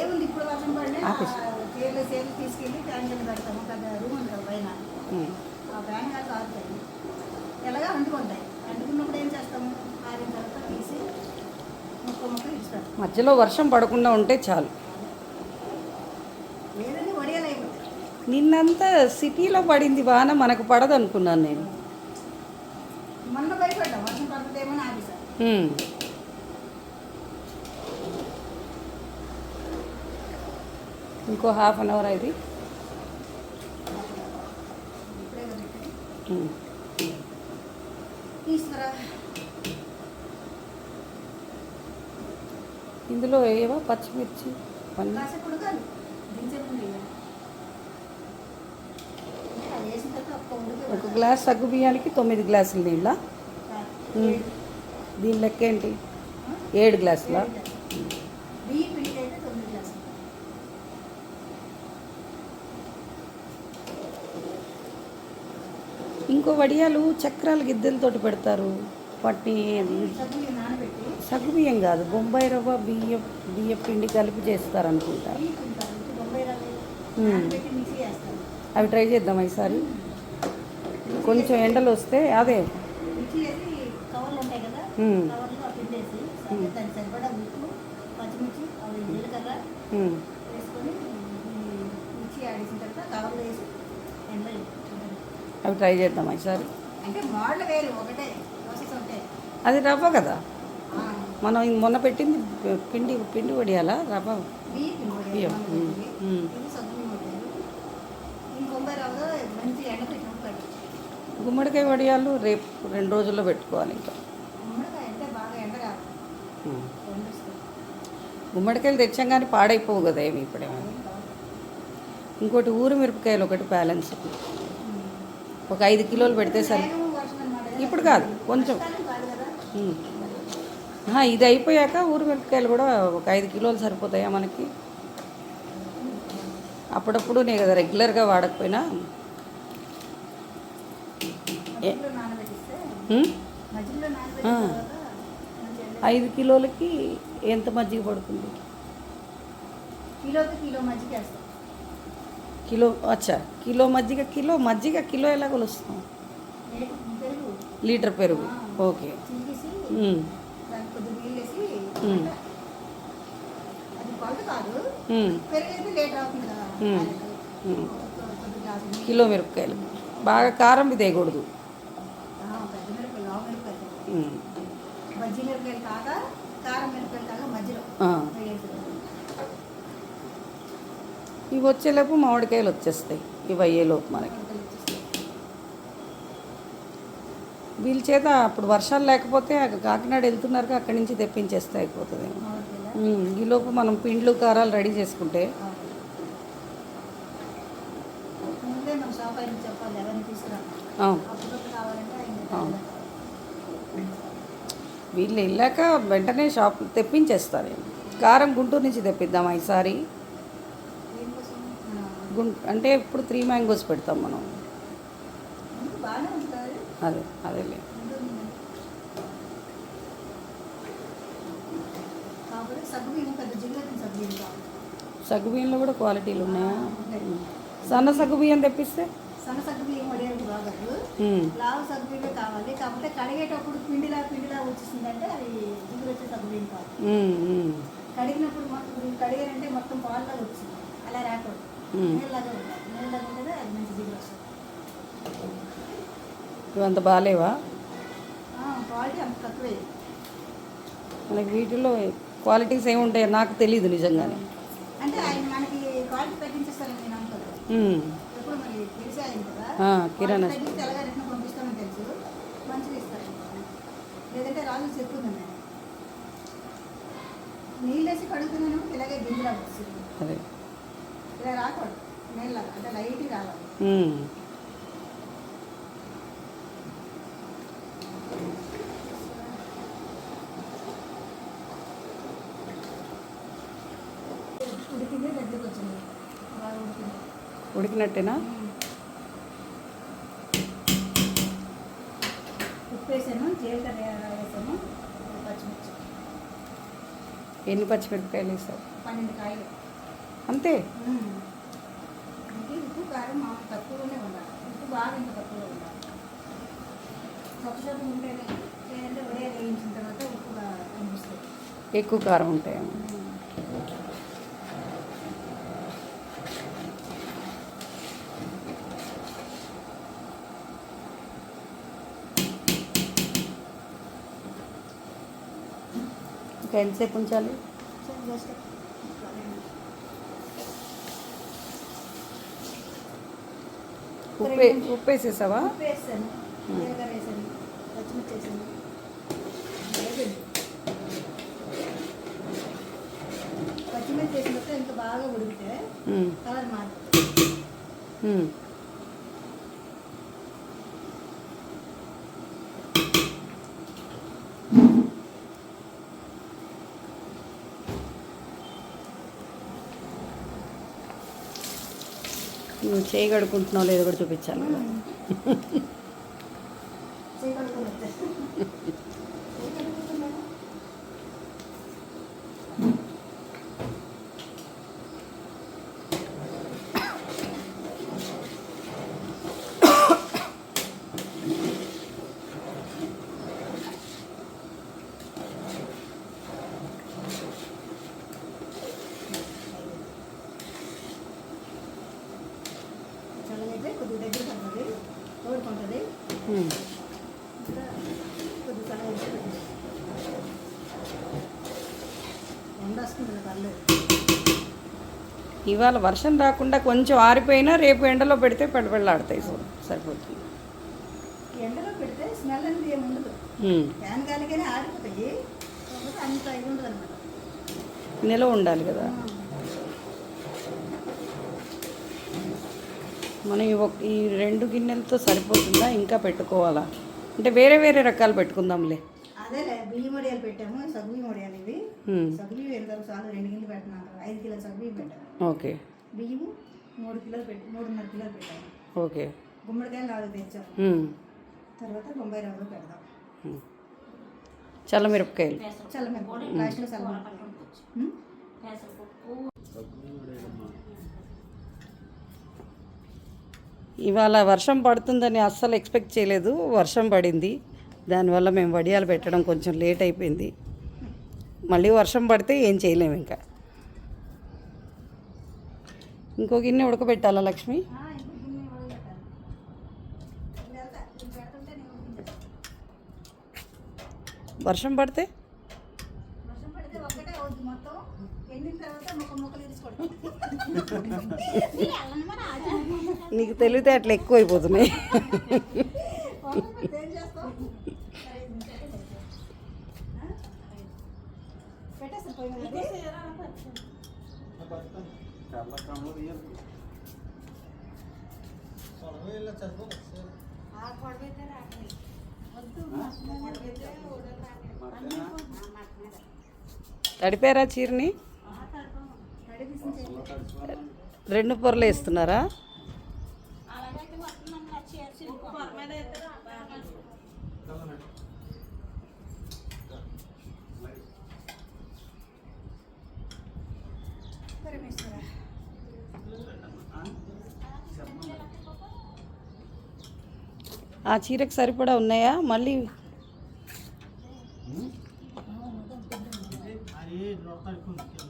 ఏముంది ఇప్పుడు వర్షం పడినా. చీరలు చీరలు తీసుకెళ్ళి ఫ్యాన్ కింద పెడతాము పెద్ద రూమ్ ఉంది కదా పైన. ఆ ఫ్యాన్ కాదు. ఆరుతాయి ఎలాగా అంటుకుంటాయి అంటుకున్నప్పుడు ఏం చేస్తాము? ఆరిన తర్వాత తీసి ముక్క ముక్క ఇచ్చిపెడతాం మధ్యలో వర్షం పడకుండా ఉంటే చాలు. లేదంటే వడియాలు అయిపోతాయి. నిన్నంతా సిటీలో పడింది వాన మనకు పడదు అనుకున్నాను నేను. మొన్న భయపడ్డాం. వర్షం పడుతుందేమో ఆఫీసర్ ఇంకో హాఫ్ అన్ అవర్. తీసుకురా? ఇందులో ఏవో పచ్చిమిర్చి ఒక గ్లాస్ సగ్గు బియ్యానికి తొమ్మిది గ్లాసులు నీళ్ళ. దీని లెక్క ఏంటి? ఏడు గ్లాసుల బియ్యం పిండి అయితే తొమ్మిది గ్లాసులు ఇంకో వడియాలు చక్రాలు గిద్దెలతోటి పెడతారు. వాటిని సబ్బులు నానబెట్టి సగ్గు బియ్యం కాదు బొంబాయి రవ్వ బియ్యం బియ్యం పిండి కలిపి చేస్తారు అనుకుంటా అవి ట్రై చేద్దాం ఈసారి. కొంచెం ఎండలు వస్తే అదే. వేసుకొని ఆడేసిన తర్వాత కవర్లో వేసి ఎండలో. అవి ట్రై చేద్దాం ఈసారి అది రవ్వ కదా? మనం మొన్న పెట్టింది పిండి పిండి వడియాలా? రవ్వ? బియ్యం గుమ్మడికాయ వడియాలు రేపు రెండు రోజుల్లో పెట్టుకోవాలి ఇంకా. గుమ్మడికాయలు తెచ్చాం కానీ పాడైపోవు కదా ఏమి ఇప్పుడేమో. ఇంకోటి ఊరు మిరపకాయలు ఒకటి బ్యాలెన్స్. ఒక ఐదు కిలోలు పెడితే సరి. ఇప్పుడు కాదు, కొంచెం. ఇది అయిపోయాక ఊరు మిరపకాయలు కూడా ఒక ఐదు కిలోలు సరిపోతాయా మనకి? అప్పుడప్పుడు నేను కదా రెగ్యులర్గా వాడకపోయినా. ఐదు కిలోలకి ఎంత మజ్జిగ పడుతుంది? కిలోకి కిలో మజ్జిగ వేస్తాం కిలో అచ్చా కిలో మజ్జిగ కిలో మజ్జిగ కిలో ఎలా కొలుస్తాం? లీటర్ పెరుగు. ఓకే. కిలో మిరపకాయలు. బాగా కారం ఇదేయకూడదు ఆ, పెద్ద మిరపకాయలు కాక కారం మిరపకాయలు మధ్యలో ఆ. వేసేది. ఇవి వచ్చేలోపు మామిడికాయలు వచ్చేస్తాయి. ఇవి అయ్యేలోపు మనకి. వీళ్ళ చేత అప్పుడు వర్షాలు లేకపోతే కాకినాడ వెళ్తున్నారుగా అక్కడి నుంచి తెప్పించేస్తే అయిపోతుంది. ఈలోపు మనం పిండ్లు కారాలు రెడీ చేసుకుంటే. అవును. వీళ్ళు వెళ్ళాక వెంటనే షాప్ తెప్పించేస్తారు. కారం గుంటూరు నుంచి తెప్పిద్దాం ఈసారి? అంటే ఇప్పుడు త్రీ మ్యాంగోస్ పెడతాం మనం. అదే అదేలే. సగ్గు బియ్యంలో కూడా క్వాలిటీలు ఉన్నాయా. సన్న సగ్గు బియ్యం తెప్పిస్తే? సన్న సగ్గు బియ్యం వడియాలకు బాగదు లావు సగ్గు బియ్యం కావాలి. కాకపోతే కడిగేటప్పుడు పిండిలా పిండిలా వచ్చేసిందంటే అది దిగులు వచ్చే సగ్గు బియ్యం కాదు. కడిగినప్పుడు మొత్తం కడిగారంటే మొత్తం పాలులాగా వచ్చింది అలా రాకూడదు. ఇవంత బాగాలేవా మనకి వీటిలో క్వాలిటీస్ ఏమి ఉంటాయో నాకు తెలియదు నిజంగానే. అంటే మనకి క్వాలిటీ తగ్గించేస్తారని నేను అనుకోలేదు కిరాణా క్వాలిటీ తగ్గిస్తే ఎలాగ రిటర్న్ పంపిస్తామని తెలుసు. మంచిగా ఇస్తారు. ఆయన. లేదంటే రాజు చెప్పుందండి నీళ్ళు వేసి కడుగుతున్నాను ఇలాగే గింజలా వస్తుంది. అదే. ఇలా రాకూడదు. నీళ్ళగా అంటే లైట్ రావాలి. ఉమ్. ఉడికింది దగ్గరికి వచ్చింది. బాగా ఉడికింది. ఉడికినట్టేనా? ఉప్పు వేసాను జీలకర్ర వేసాను పచ్చిమిర్చి. ఎన్ని పచ్చిమిరపకాయలు వేసావు? పన్నెండు కాయలు. అంతే. ఉప్పు కారం మాకు తక్కువనే ఉండాలి. ఉప్పు బాగా ఇంకా తక్కువలో ఉండాలి. చొక్క ఉంటేనే లేదంటే వేయించిన తర్వాత ఉప్పు బాగా అనిపిస్తుంది ఎక్కువ కారం ఉంటాయేమో ఇంకా ఎంతసేపు ఉంచాలి సో జస్ట్ ఉప్పు ఉప్పు వేసేసావా ఉప్పు వేసాను జీలకర్ర వేసాను. పచ్చిమిర్చి వేసాను పచ్చిమిర్చి ఇంకా బాగా ఉడికితే కలర్ మారుతుంది. నువ్వు చేయి కడుక్కుంటున్నావు లేదో కూడా చూపించాలి కొద్దిగా దగ్గర పడుతుంది తోడుకుంటుంది. కొద్దిగా పర్లేదు. ఇవాళ వర్షం రాకుండా కొంచెం ఆరిపోయినా రేపు ఎండలో పెడితే పెడపెళ్ళాడతాయి సో సరిపోతుంది. ఎండలో పెడితే స్మెల్ అనేది ఏమి ఉండదు. ఫ్యాన్ గాలికైనా ఆరిపోతాయి. అంత ఇది ఉండదు అనమాట నిలవ ఉండాలి కదా. మనం ఈ ఒక- ఈ రెండు గిన్నెలతో సరిపోతుందా? ఇంకా పెట్టుకోవాలా? అంటే వేరే వేరే రకాలు పెట్టుకుందాంలే. అదేలే బియ్యం వడియాలు పెట్టాము సగ్గుబియ్యం వడియాలు ఇవి. సగ్గుబియ్యం ఎంత చాలు రెండు గిన్నెలు పెట్టినాక ఐదు కిలోల సగ్గుబియ్యం పెట్టాము. ఓకే. బియ్యము మూడు కిలోలు పెట్టి మూడున్నర కిలోలు పెట్టాము. ఓకే. గుమ్మడికాయలు నాలుగు తెచ్చాము. తర్వాత బొంబాయి రవ్వలు పెడదాం. చల్లమిరపకాయలు చల్లమిరపకాయ లాస్ట్లో చల్లమిరపకాయ ఇవాళ వర్షం పడుతుందని అస్సలు ఎక్స్పెక్ట్ చేయలేదు. వర్షం పడింది. దానివల్ల మేము వడియాలు పెట్టడం కొంచెం లేట్ అయిపోయింది. మళ్ళీ వర్షం పడితే ఏం చేయలేము ఇంకా. ఇంకో గిన్నె ఉడకబెట్టాలా లక్ష్మి? ఆ, ఇంకో గిన్నె వడగట్టాలి. ఇప్పుడు వెళ్తా. ఇప్పుడు పెడుతుంటే నేను ఉడికించేస్తా. వర్షం పడితే వర్షం పడితే ఒక్కటే అవుద్ది మొత్తం. ఎండిన తర్వాత ముక్క ముక్కలు నీకు తెలివితే అట్లా ఎక్కువ అయిపోతున్నాయి. వద్దు. తడిపారా చీరని? రెండు పొరలు వేస్తున్నారా? ఆ చీరకు సరిపడా ఉన్నాయా? మళ్ళీ 닭다리 큰 줄게.